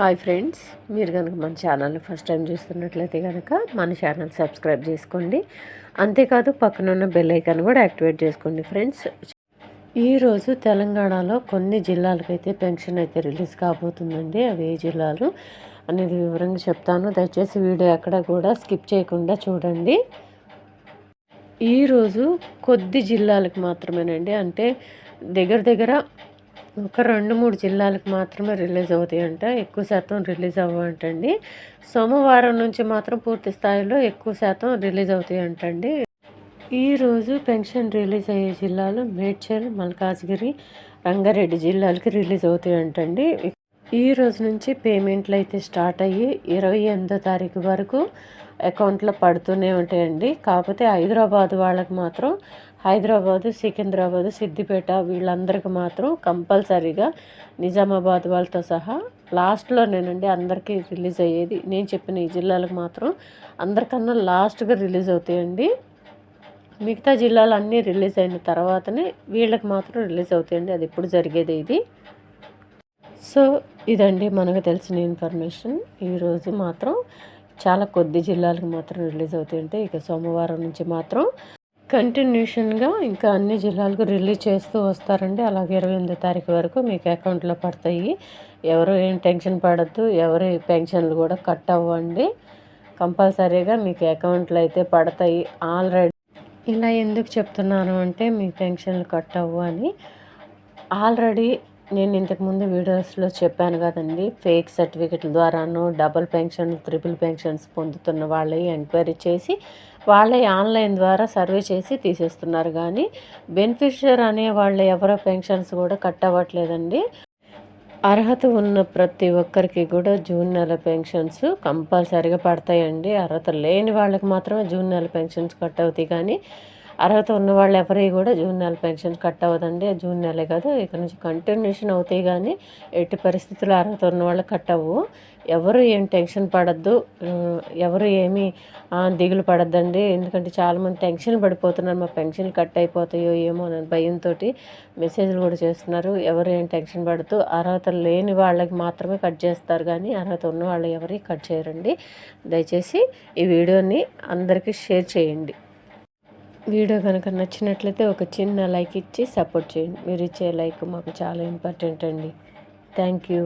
Hi friends మీరు కనుక మన ఛానల్ని ఫస్ట్ టైం చూస్తున్నట్లయితే కనుక మన ఛానల్ సబ్స్క్రైబ్ చేసుకోండి. అంతేకాదు పక్కన ఉన్న బెల్ ఐకాన్ కూడా యాక్టివేట్ చేసుకోండి ఫ్రెండ్స్. ఈరోజు తెలంగాణలో కొన్ని జిల్లాలకైతే పెన్షన్ అయితే రిలీజ్ కాబోతుందండి. అవి ఏ జిల్లాలు అనేది వివరంగా చెప్తాను. దయచేసి వీడియో ఎక్కడ కూడా స్కిప్ చేయకుండా చూడండి. ఈరోజు కొద్ది జిల్లాలకు మాత్రమేనండి. అంటే దగ్గర దగ్గర ఒక రెండు మూడు జిల్లాలకు మాత్రమే రిలీజ్ అవుతాయంట. ఎక్కువ శాతం రిలీజ్ అవ్వంటండి సోమవారం నుంచి మాత్రం పూర్తి స్థాయిలో ఎక్కువ శాతం రిలీజ్ అవుతాయంటండి. ఈరోజు పెన్షన్ రిలీజ్ అయ్యే జిల్లాలు మేడ్చల్ మల్కాజ్గిరి రంగారెడ్డి జిల్లాలకి రిలీజ్ అవుతాయంటండి. ఈ రోజు నుంచి పేమెంట్లు అయితే స్టార్ట్ అయ్యి ఇరవై ఎనిమిదో తారీఖు వరకు అకౌంట్లో పడుతూనే ఉంటాయండి. కాకపోతే హైదరాబాద్ వాళ్ళకి మాత్రం హైదరాబాదు సికింద్రాబాద్ సిద్దిపేట వీళ్ళందరికీ మాత్రం కంపల్సరీగా నిజామాబాద్ వాళ్ళతో సహా లాస్ట్లోనేనండి అందరికీ రిలీజ్ అయ్యేది. నేను చెప్పిన ఈ జిల్లాలకు మాత్రం అందరికన్నా లాస్ట్గా రిలీజ్ అవుతాయండి. మిగతా జిల్లాలు అన్నీ రిలీజ్ అయిన తర్వాతనే వీళ్ళకి మాత్రం రిలీజ్ అవుతాయండి. అది ఎప్పుడు జరిగేది ఇది. సో ఇదండి మనకు తెలిసిన ఇన్ఫర్మేషన్. ఈరోజు మాత్రం చాలా కొద్ది జిల్లాలకు మాత్రం రిలీజ్ అవుతాయంటే ఇక సోమవారం నుంచి మాత్రం కంటిన్యూషన్గా ఇంకా అన్ని జిల్లాలకు రిలీజ్ చేస్తూ వస్తారండి. అలాగే ఇరవై ఎనిమిదో తారీఖు వరకు మీకు అకౌంట్లో పడతాయి. ఎవరు ఏం టెన్షన్ పడద్దు ఎవరు పెన్షన్లు కూడా కట్ అవ్వండి. కంపల్సరీగా మీకు అకౌంట్లో అయితే పడతాయి. ఆల్రెడీ ఇలా ఎందుకు చెప్తున్నాను అంటే మీ పెన్షన్లు కట్ అవ్వు అని. ఆల్రెడీ నేను ఇంతకుముందు వీడియోస్లో చెప్పాను కదండి ఫేక్ సర్టిఫికెట్ల ద్వారాను డబుల్ పెన్షన్ త్రిపుల్ పెన్షన్స్ పొందుతున్న వాళ్ళవి ఎంక్వైరీ చేసి వాళ్ళే ఆన్లైన్ ద్వారా సర్వే చేసి తీసేస్తున్నారు. కానీ బెనిఫిషియర్ అనే వాళ్ళు ఎవరో పెన్షన్స్ కూడా కట్ అవ్వట్లేదండి అర్హత ఉన్న ప్రతి ఒక్కరికి కూడా జూన్ నెల పెన్షన్స్ కంపల్సరిగా పడతాయండి. అర్హత లేని వాళ్ళకి మాత్రమే జూన్ నెల పెన్షన్స్ కట్ అవుతాయి కానీ అర్హత ఉన్న వాళ్ళు ఎవరి కూడా జూన్ నెల పెన్షన్ కట్ అవ్వదండి జూన్ నెలే కాదు ఇక్కడ నుంచి కంటిన్యూషన్ అవుతాయి కానీ ఎట్టి పరిస్థితుల్లో అర్హత ఉన్న వాళ్ళు కట్ అవ్వు ఎవరు ఏం టెన్షన్ పడద్దు ఎవరు ఏమీ దిగులు పడద్దండి. ఎందుకంటే చాలామంది టెన్షన్ పడిపోతున్నారు. మా పెన్షన్ కట్ అయిపోతాయో ఏమో అని భయంతో మెసేజ్లు కూడా చేస్తున్నారు. ఎవరు ఏం టెన్షన్ పడుతూ అర్హత లేని వాళ్ళకి మాత్రమే కట్ చేస్తారు కానీ అర్హత ఉన్న వాళ్ళు ఎవరి కట్ చేయరండి. దయచేసి ఈ వీడియోని అందరికీ షేర్ చేయండి. వీడియో కనుక నచ్చినట్లయితే ఒక చిన్న లైక్ ఇచ్చి సపోర్ట్ చేయండి. మీరు ఇచ్చే లైక్ మాకు చాలా ఇంపార్టెంట్ అండి. Thank you.